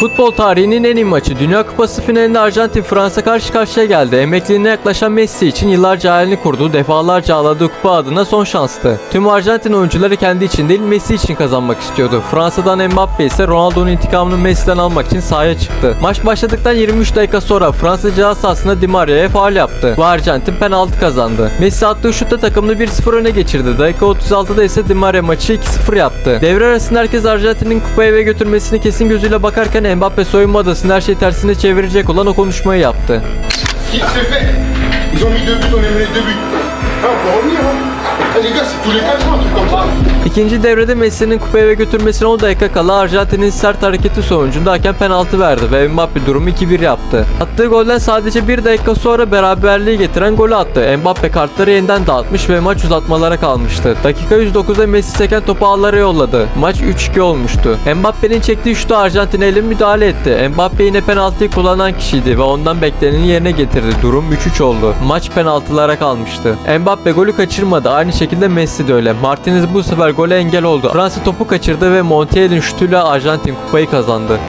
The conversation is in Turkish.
Futbol tarihinin en iyi maçı Dünya Kupası finalinde Arjantin Fransa karşı karşıya geldi. Emekliliğine yaklaşan Messi için yıllarca hayalini kurduğu, defalarca ağladığı kupa adına son şanstı. Tüm Arjantin oyuncuları kendi için değil Messi için kazanmak istiyordu. Fransa'dan Mbappe ise Ronaldo'nun intikamını Messi'den almak için sahaya çıktı. Maç başladıktan 23 dakika sonra Fransa ceza sahasında Di Maria'ya faul yaptı. Bu Arjantin penaltı kazandı. Messi attığı şutta takımını 1-0 öne geçirdi. Dakika 36'da ise Di Maria maçı 2-0 yaptı. Devre arasında herkes Arjantin'in kupayı eve götürmesini kesin gözüyle bakarken Mbappe soyunma odasında her şeyi tersine çevirecek olan o konuşmayı yaptı. Ce qui se fait Ils ont mis deux buts, on a mis les deux buts. On peut revenir, hein Les gars, c'est tous les 4 ans, un truc comme ça. İkinci devrede Messi'nin kupayı eve götürmesine 10 dakika kala Arjantin'in sert hareketi sonucunda hakem penaltı verdi ve Mbappe durumu 2-1 yaptı. Attığı golden sadece 1 dakika sonra beraberliği getiren golü attı. Mbappe kartları yeniden dağıtmış ve maç uzatmalara kalmıştı. Dakika 109'da Messi seken topu ağlara yolladı. Maç 3-2 olmuştu. Mbappe'nin çektiği şutu Arjantin eli müdahale etti. Mbappe yine penaltıyı kullanan kişiydi ve ondan bekleneni yerine getirdi. Durum 3-3 oldu. Maç penaltılara kalmıştı. Mbappe golü kaçırmadı. Aynı şekilde Messi de öyle. Martinez bu sefer gole engel oldu. Fransa topu kaçırdı ve Montiel'in şutuyla Arjantin kupayı kazandı.